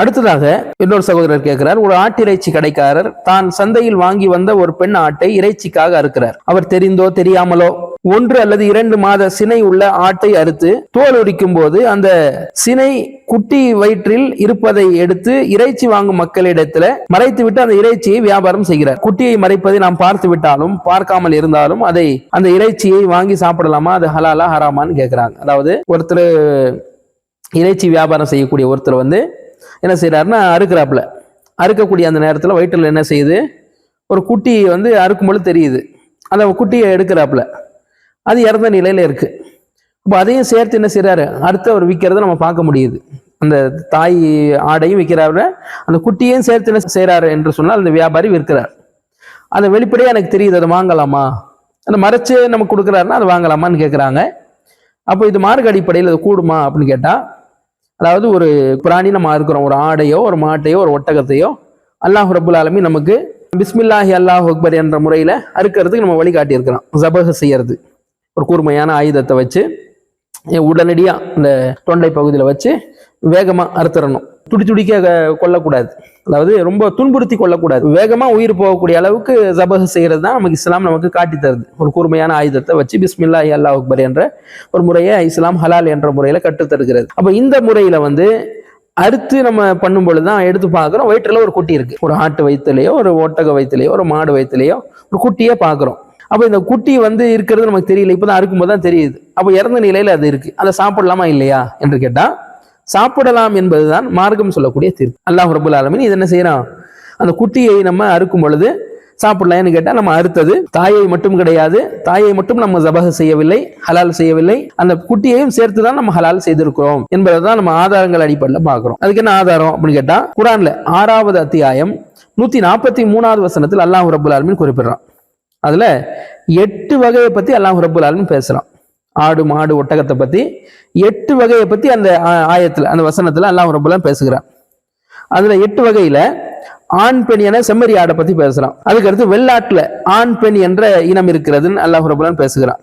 அடுத்ததாக இன்னொரு சகோதரர் கேட்கிறார் ஒரு ஆட்டிறைச்சி கடைக்காரர் தான் சந்தையில் வாங்கி வந்த ஒரு பெண் ஆட்டை இறைச்சிக்காக அறுக்கிறார். அவர் தெரிந்தோ தெரியாமலோ ஒன்று அல்லது இரண்டு மாத சினை உள்ள ஆட்டை அறுத்து தோல் உரிக்கும் போது அந்த சினை குட்டி வயிற்றில் இருப்பதை எடுத்து இறைச்சி வாங்கும் மக்களிடத்துல மறைத்து விட்டு அந்த இறைச்சியை வியாபாரம் செய்கிறார். குட்டியை மறைப்பதை நாம் பார்த்து விட்டாலும் பார்க்காமல் இருந்தாலும் அதை அந்த இறைச்சியை வாங்கி சாப்பிடலாமா? அது ஹலாலா ஹராமான்னு கேட்கிறாங்க. அதாவது ஒருத்தர் இறைச்சி வியாபாரம் செய்யக்கூடிய ஒருத்தர் வந்து என்ன செய்கிறாருன்னா அறுக்கிறாப்புல. அறுக்கக்கூடிய அந்த நேரத்தில் வயிற்றில் என்ன செய்யுது? ஒரு குட்டி வந்து அறுக்கும்பொழுது தெரியுது. அந்த குட்டியை எடுக்கிறாப்புல. அது இறந்த நிலையில் இருக்குது இப்போ அதையும் சேர்த்து என்ன செய்கிறாரு அடுத்து அவர் விற்கிறத நம்ம பார்க்க முடியுது. அந்த தாய் ஆடையும் விற்கிறாரு அந்த குட்டியையும் சேர்த்து என்ன செய்கிறாரு என்று சொன்னால் அந்த வியாபாரி விற்கிறார். அந்த வெளிப்படையாக எனக்கு தெரியுது அதை வாங்கலாமா? அந்த மறைச்சு நமக்கு கொடுக்குறாருன்னா அதை வாங்கலாமான்னு கேட்குறாங்க அப்போ இது மார்க் அடிப்படையில் அது கூடுமா அப்படின்னு கேட்டால் அதாவது ஒரு பிராணி நம்ம இருக்கிறோம் ஒரு ஆடையோ ஒரு மாட்டையோ ஒரு ஒட்டகத்தையோ அல்லாஹ் ரபுல் ஆலமி நமக்கு பிஸ்மில்லாஹி அல்லாஹ் அக்பர் என்ற முறையில் அறுக்கிறதுக்கு நம்ம வழிகாட்டியிருக்கிறோம் ஜபக செய்யறது. ஒரு கூர்மையான ஆயுதத்தை வச்சு உடனடியாக அந்த தொண்டை பகுதியில் வச்சு வேகமாக அறுத்துறணும். துடி துடிக்க கொல்லக்கூடாது. அதாவது ரொம்ப துன்புறுத்தி கொள்ளக்கூடாது வேகமாக உயிர் போகக்கூடிய அளவுக்கு ஜபக செய்கிறது தான் நமக்கு இஸ்லாம் நமக்கு காட்டி தருது. ஒரு கூர்மையான ஆயுதத்தை வச்சு பிஸ்மில்லா அல்லா அக்பர் என்ற ஒரு முறையை இஸ்லாம் ஹலால் என்ற முறையில் கற்றுத் தருகிறது. அப்போ இந்த முறையில் வந்து அறுத்து நம்ம பண்ணும் பொழுது தான் எடுத்து பார்க்குறோம். வயிற்றுல ஒரு குட்டி இருக்கு. ஒரு ஆட்டு வயிற்றுலையோ ஒரு ஒட்டக வயிற்றுலையோ ஒரு மாடு வயிற்றுலையோ ஒரு குட்டியே பார்க்குறோம். அப்போ இந்த குட்டி வந்து இருக்கிறது நமக்கு தெரியல. இப்போ தான் அறுக்கும்போது தான் தெரியுது. அப்போ இறந்த நிலையில் அது இருக்கு. அதை சாப்பிடலாமா இல்லையா என்று கேட்டால் சாப்பிடலாம் என்பதுதான் மார்க்கம் சொல்லக்கூடிய தீர்ப்பு. அல்லாஹ் ரபுல் ஆலமின் இது என்ன செய்யறான்? அந்த குட்டியை நம்ம அறுக்கும் பொழுது சாப்பிடலாம்னு கேட்டால் நம்ம அறுத்தது. தாயை மட்டும் கிடையாது. தாயை மட்டும் நம்ம ஜபக செய்யவில்லை ஹலால் செய்யவில்லை. அந்த குட்டியையும் சேர்த்து தான் நம்ம ஹலால் செய்திருக்கிறோம் என்பதை தான் நம்ம ஆதாரங்கள் அடிப்படையில் பார்க்குறோம். அதுக்கு என்ன ஆதாரம் அப்படின்னு கேட்டால் குரான்ல ஆறாவது அத்தியாயம் நூத்தி நாற்பத்தி மூணாவது வசனத்தில் அல்லாஹ் ரபுல் ஆலமின் குறிப்பிடுறான். அதுல எட்டு வகையை பத்தி அல்லாஹ் ரபுல் ஆலமின் பேசுறான். ஆடு மாடு ஒட்டகத்தை பத்தி எட்டு வகையை பத்தி அந்த ஆ- ஆயத்துல அந்த வசனத்துல அல்லாஹ் ரொம்பலாம் பேசுகிறான். அதுல எட்டு வகையில ஆண் பெண் என செம்மறி ஆடை பத்தி பேசுறான். அதுக்கடுத்து வெள்ளாட்டில் வெள்ளாட்டுல ஆண் பெண் என்ற இனம் இருக்கிறதுன்னு அல்லாஹ் ரபுலான் பேசுகிறான்.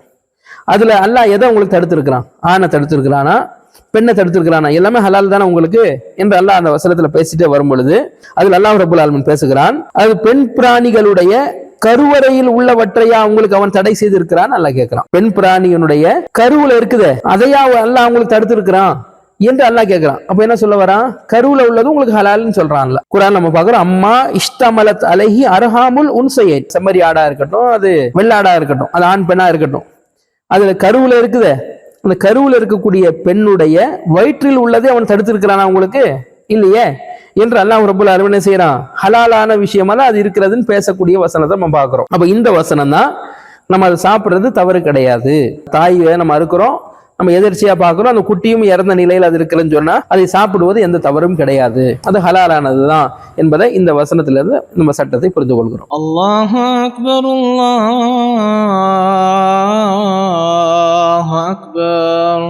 அதுல அல்லாஹ் எதை உங்களுக்கு தடுத்திருக்கிறான்? ஆணை தடுத்திருக்கிறானா? பெண்ணை தடுத்திருக்கிறானா? எல்லாமே ஹலால் தானே உங்களுக்கு? என்று அல்லாஹ் அந்த வசனத்துல பேசிட்டே வரும் பொழுது அதில் அல்லாஹ் ரபுல் ஆல்மன் பேசுகிறான். அது பெண் பிராணிகளுடைய கருவறையில் உள்ளவற்றையா உங்களுக்கு அவன் தடை செய்திருக்கிறான்? அல்ல கேட்கிறான். பெண் பிராணியினுடைய கருவுல இருக்குது. அதையா அல்லாஹ் தடுத்து தடுத்திருக்கிறான்? என்று அல்லாஹ் கேட்கிறான். அப்ப என்ன சொல்ல வரான்? கருவுல உள்ளது உங்களுக்கு ஹலால்னு சொல்றான்ல. குரான் நம்ம பாக்குறோம் அம்மா இஷ்டமலத் அலஹி அருகாமுல் உன்சையை செம்மறி ஆடா இருக்கட்டும் அது வெள்ளாடா இருக்கட்டும் அது ஆண் பெண்ணா இருக்கட்டும். அதுல கருவுல இருக்குதே. அந்த கருவுல இருக்கக்கூடிய பெண்ணுடைய வயிற்றில் உள்ளதே அவன் தடுத்திருக்கிறானா உங்களுக்கு? இல்லையே. என்று அல்லாஹ் ரபுல் அலுவலன் என்ன செய்யறான் ஹலாலான தான் அது இருக்கிறதுன்னு பேசக்கூடிய வசனத்தை நம்ம பார்க்குறோம். அப்போ இந்த வசனம் தான் நம்ம அதை சாப்பிட்றது தவறு கிடையாது. தாயை நம்ம அறுக்கிறோம் நம்ம எதிர்ச்சியா பார்க்குறோம் அந்த குட்டியும் இறந்த நிலையில் அது இருக்குன்னு சொன்னா அதை சாப்பிடுவது எந்த தவறும் கிடையாது. அது ஹலாலானது தான் என்பதை இந்த வசனத்திலிருந்து நம்ம சட்டத்தை புரிந்து கொள்கிறோம். அல்லாஹ் அக்பர் அல்லாஹ் அக்பர்.